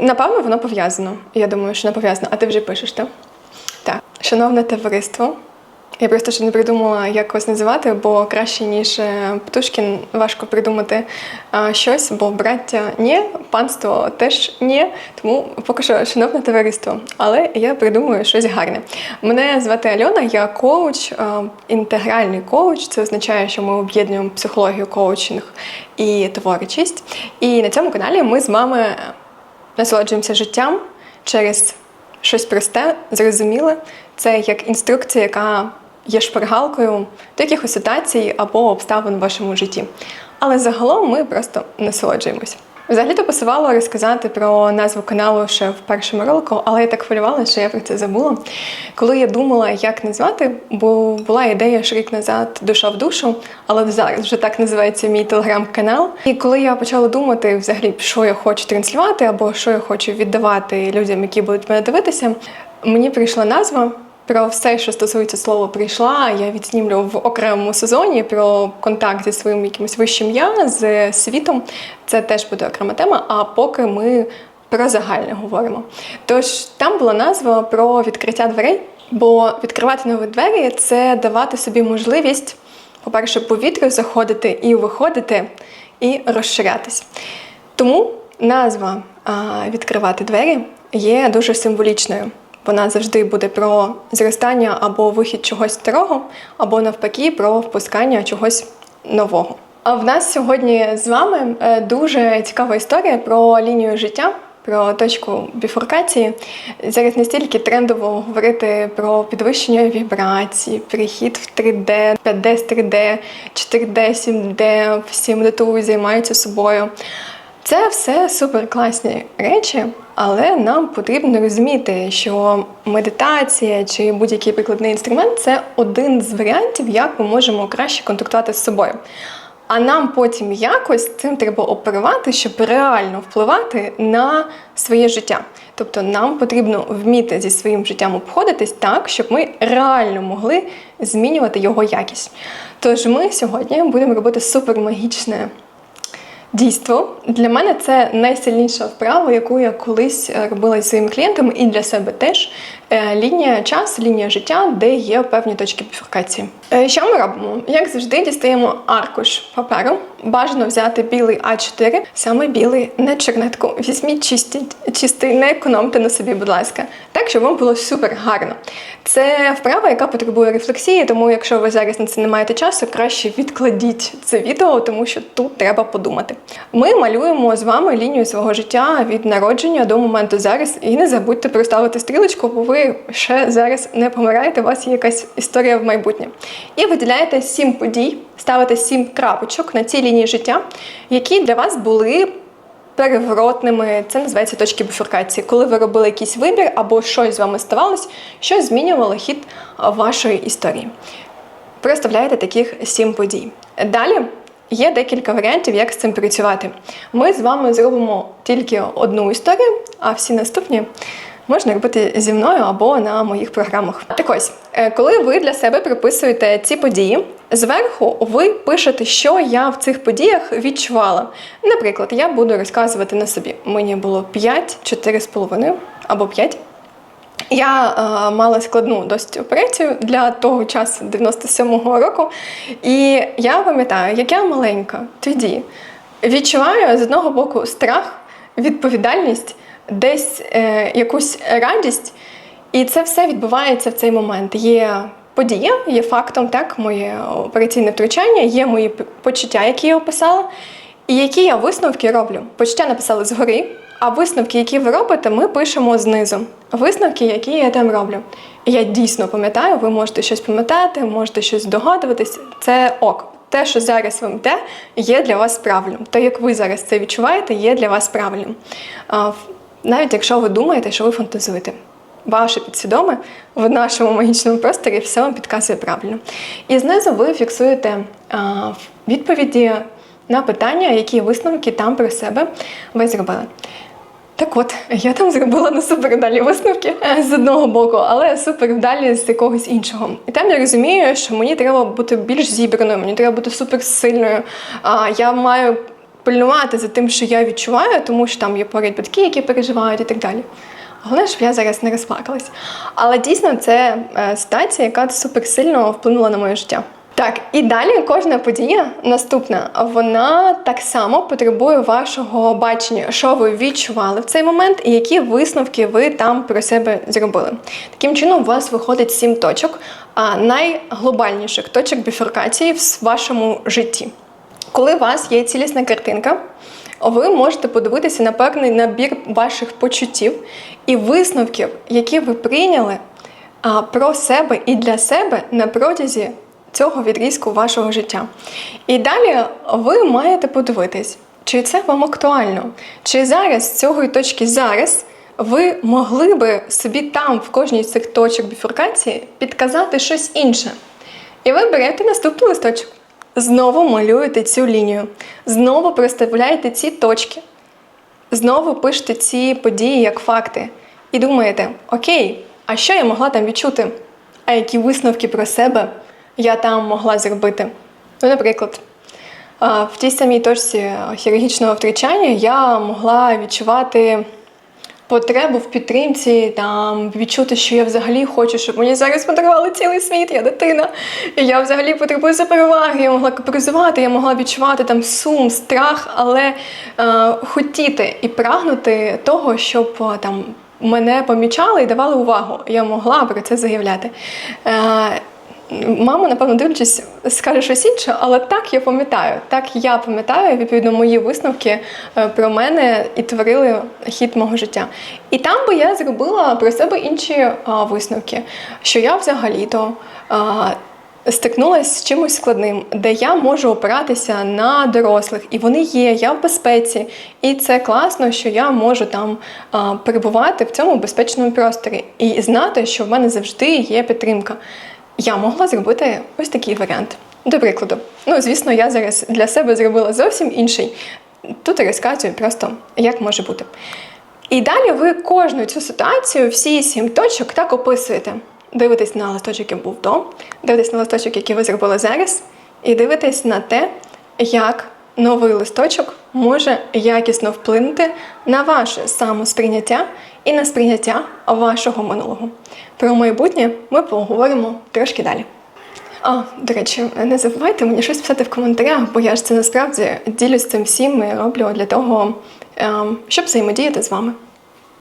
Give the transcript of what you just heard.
Напевно, воно пов'язано. Я думаю, що воно пов'язано. А ти вже пишеш, так? Так. Шановне товариство. Я просто ще не придумала, як вас називати, бо краще, ніж е, Птушкін, важко придумати щось, бо браття ні, панство теж ні. Тому поки що шановне товариство. Але я придумаю щось гарне. Мене звати Альона, я коуч, інтегральний коуч. Це означає, що ми об'єднуємо психологію, коучинг і творчість. І на цьому каналі ми з вами насолоджуємося життям через щось просте, зрозуміле. Це як інструкція, яка є шпаргалкою до якихось ситуацій або обставин в вашому житті. Але загалом ми просто насолоджуємося. Взагалі-то пасувало розказати про назву каналу ще в першому ролику, але я так хвилювалася, що я про це забула. Коли я думала, як назвати, бо була ідея ж рік назад душа в душу, але зараз вже так називається мій телеграм-канал. І коли я почала думати, взагалі, що я хочу транслювати, або що я хочу віддавати людям, які будуть мене дивитися, мені прийшла назва. Про все, що стосується слова прийшла, я відснімлю в окремому сезоні про контакт зі своїм якимось вищим я з світом. Це теж буде окрема тема. А поки ми про загальне говоримо. Тож там була назва про відкриття дверей, бо відкривати нові двері це давати собі можливість, по-перше, повітрю заходити і виходити, і розширятись. Тому назва відкривати двері є дуже символічною. Вона завжди буде про зростання або вихід чогось старого, або навпаки, про впускання чогось нового. А в нас сьогодні з вами е, дуже цікава історія про лінію життя. Про точку біфуркації зараз настільки трендово говорити про підвищення вібрацій, перехід в 3D, 5D з 3D, 4D, 7D, всім ДТУ займаються собою. Це все супер класні речі, але нам потрібно розуміти, що медитація чи будь-який прикладний інструмент це один з варіантів, як ми можемо краще контактувати з собою. А нам потім якось цим треба оперувати, щоб реально впливати на своє життя. Тобто нам потрібно вміти зі своїм життям обходитись так, щоб ми реально могли змінювати його якість. Тож ми сьогодні будемо робити супермагічне Дійство. Для мене це найсильніша вправа, яку я колись е, робила зі своїми клієнтами, і для себе теж лінія часу, лінія життя, де є певні точки біфуркації. Е, що ми робимо? Як завжди, дістаємо аркуш паперу. Бажано взяти білий А4, саме білий, не чернетку. Візьміть чистіть, чистий, не економте на собі, будь ласка, так, щоб вам було супер гарно. Це вправа, яка потребує рефлексії, тому якщо ви зараз на це не маєте часу, краще відкладіть це відео, тому що тут треба подумати. Ми малюємо з вами лінію свого життя від народження до моменту зараз. І не забудьте проставити стрілочку, бо ви ще зараз не помираєте, у вас є якась історія в майбутнє. І виділяєте сім подій, ставите сім крапочок на цій лінії життя, які для вас були. Переворотними, це називається точки біфуркації, коли ви робили якийсь вибір або щось з вами ставалось, що змінювало хід вашої історії. Проставляєте таких сім подій. Далі Є декілька варіантів, як з цим працювати. Ми з вами зробимо тільки одну історію, а всі наступні можна робити зі мною або на моїх програмах. Так ось, е, коли ви для себе приписуєте ці події, зверху ви пишете, що я в цих подіях відчувала. Наприклад, я буду розказувати на собі. Мені було 5, 4,5 або 5. Я е, мала складну досить операцію для того часу 97-го року. І я пам'ятаю, як я маленька тоді відчуваю з одного боку страх, відповідальність, десь е, якусь радість. І це все відбувається в цей момент. Є подія, є фактом, так, моє операційне втручання, є мої почуття, які я описала, і які я висновки роблю. Почуття написали згори. А висновки, які ви робите, ми пишемо знизу. Висновки, які я там роблю. Я дійсно пам'ятаю, ви можете щось пам'ятати, можете щось здогадуватись. Це ок. Те, що зараз вам те, є для вас правильним. Те, як ви зараз це відчуваєте, є для вас правильним. Навіть якщо ви думаєте, що ви фантазуєте. Ваше підсвідоме в нашому магічному просторі все вам підказує правильно. І знизу ви фіксуєте відповіді на питання, які висновки там про себе ви зробили. Так от, я там зробила не супер вдалі висновки е, з одного боку, але супер вдалі з якогось іншого. І там я розумію, що мені треба бути більш зібраною, мені треба бути супер сильною. А я маю пильнувати за тим, що я відчуваю, тому що там є поряд батьки, які переживають і так далі. Головне, щоб я зараз не розплакалась. Але дійсно це е, ситуація, яка супер сильно вплинула на моє життя. Так, і далі кожна подія наступна, вона так само потребує вашого бачення, що ви відчували в цей момент, і які висновки ви там про себе зробили. Таким чином, у вас виходить сім точок, а найглобальніших точок біфуркації в вашому житті. Коли у вас є цілісна картинка, ви можете подивитися на певний набір ваших почуттів і висновків, які ви прийняли про себе і для себе на протязі цього відрізку вашого життя. І далі ви маєте подивитись, чи це вам актуально, чи зараз з цього точки зараз ви могли би собі там, в кожній з цих точок біфуркації, підказати щось інше. І ви берете наступний листочок. Знову малюєте цю лінію, знову проставляєте ці точки, знову пишете ці події як факти. І думаєте, окей, а що я могла там відчути? А які висновки про себе я там могла зробити? Ну, наприклад, в тій самій точці хірургічного втручання я могла відчувати потребу в підтримці, там відчути, що я взагалі хочу, щоб мені зараз подарували цілий світ, я дитина. І я взагалі потребую суперуваги, я могла капризувати, я могла відчувати там сум, страх, але е, хотіти і прагнути того, щоб е, там мене помічали і давали увагу. Я могла про це заявляти. Е, Мама, напевно, дивлячись, скаже щось інше, але так я пам'ятаю. Так я пам'ятаю, відповідно, мої висновки е, про мене і творили хід мого життя. І там би я зробила про себе інші а, висновки, що я взагалі-то. Стикнулася з чимось складним, де я можу опиратися на дорослих, і вони є, я в безпеці. І це класно, що я можу там а, перебувати в цьому безпечному просторі і знати, що в мене завжди є підтримка. Я могла зробити ось такий варіант. До прикладу, ну звісно, я зараз для себе зробила зовсім інший. Тут розказую просто, як може бути. І далі ви кожну цю ситуацію, всі сім точок так описуєте. Дивитесь на листочок, який був до, дивитесь на листочок, який ви зробили зараз, і дивитесь на те, як новий листочок може якісно вплинути на ваше самосприйняття і на сприйняття вашого минулого. Про майбутнє ми поговоримо трошки далі. А, до речі, не забувайте мені щось писати в коментарях, бо я ж це насправді ділюсь цим всім і роблю для того, ем, щоб взаємодіяти з вами.